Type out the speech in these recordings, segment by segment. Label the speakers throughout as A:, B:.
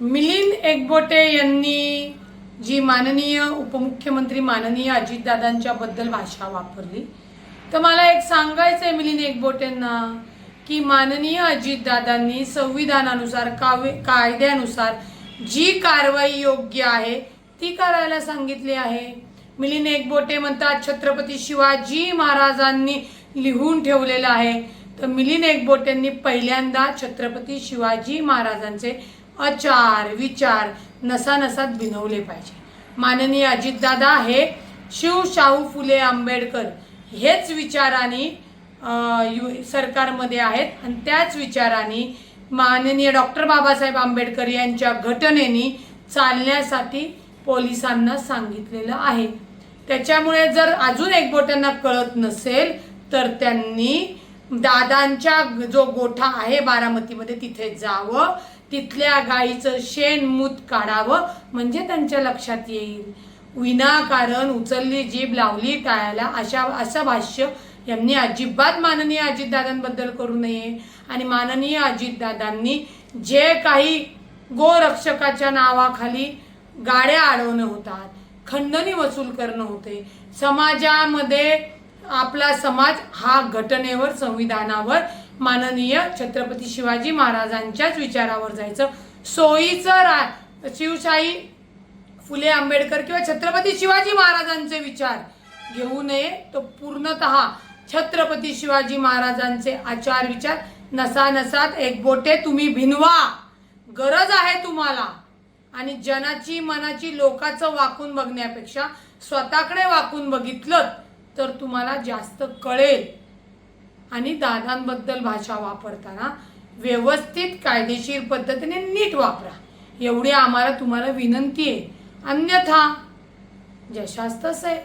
A: मिलिंद एकबोटे यांनी जी माननीय उपमुख्यमंत्री माननीय अजितदादांच्या बद्दल भाषा वापरली तर मला एक सांगायचं आहे मिलिंद एकबोटेंना की माननीय अजितदादांनी संविधानानुसार कावे कायद्यानुसार जी कारवाई योग्य आहे ती करायला सांगितली आहे. मिलिंद एकबोटे म्हणतात छत्रपती शिवाजी महाराजांनी लिहून ठेवलेलं आहे. तर मिलिंद एकबोटेंनी पहिल्यांदा छत्रपती शिवाजी महाराजांचे आचार विचार नसानसात भिनवले पाहिजे. माननीय अजितदादा हे शिव शाहू फुले आंबेडकर हेच विचाराने यु- सरकारमध्ये आहेत आणि त्याच विचाराने माननीय डॉक्टर बाबासाहेब आंबेडकर यांच्या घटनेनी चालण्यासाठी पोलिसांना सांगितलेलं आहे. त्याच्यामुळे जर अजून एक बोटांना कळत नसेल तर त्यांनी दादांच्या जो गोठा आहे बारामतीमध्ये तिथे जावं. तिथल्या गाईचं शेण मूत काढावं. म्हणजे त्यांच्या लक्षात येईल. विनाकारण उचलली जीभ लावली टाळायला अशा असं भाष्य यांनी अजिबात माननीय अजितदादांबद्दल करू नये. आणि माननीय अजितदादांनी जे काही गोरक्षकाच्या नावाखाली गाड्या अडवणं होतात खंडणी वसूल करणं होते. समाजामध्ये आपला समाज हा घटनेवर संविधानावर माननीय छत्रपती शिवाजी महाराजांच्याच विचारावर जायचं. सोयीचं रा शिवशाही फुले आंबेडकर किंवा छत्रपती शिवाजी महाराजांचे विचार घेऊ नये तो पूर्णतः छत्रपती शिवाजी महाराजांचे आचार विचार नसानसात एक बोटे तुम्ही भिनवा. गरज आहे तुम्हाला. आणि जनाची मनाची लोकाचं वाकून बघण्यापेक्षा स्वतःकडे वाकून बघितलं तर तुम्हाला जास्त कळेल. आणि दादांबद्दल भाषा वापरताना व्यवस्थित कायदेशीर पद्धतीने नीट वापरा. एवढी आम्हाला तुम्हाला विनंती आहे. अन्यथा जशास तसं आहे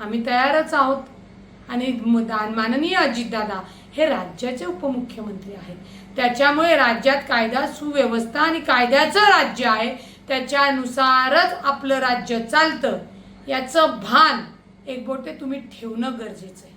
A: आम्ही तयारच आहोत. आणि म- माननीय अजितदादा हे राज्याचे उपमुख्यमंत्री आहेत. त्याच्यामुळे राज्यात कायदा सुव्यवस्था आणि कायद्याचं राज्य आहे. त्याच्यानुसारच आपलं राज्य चालतं. याचं भान एक बोटे तुम्ही ठेवणं गरजेचं आहे.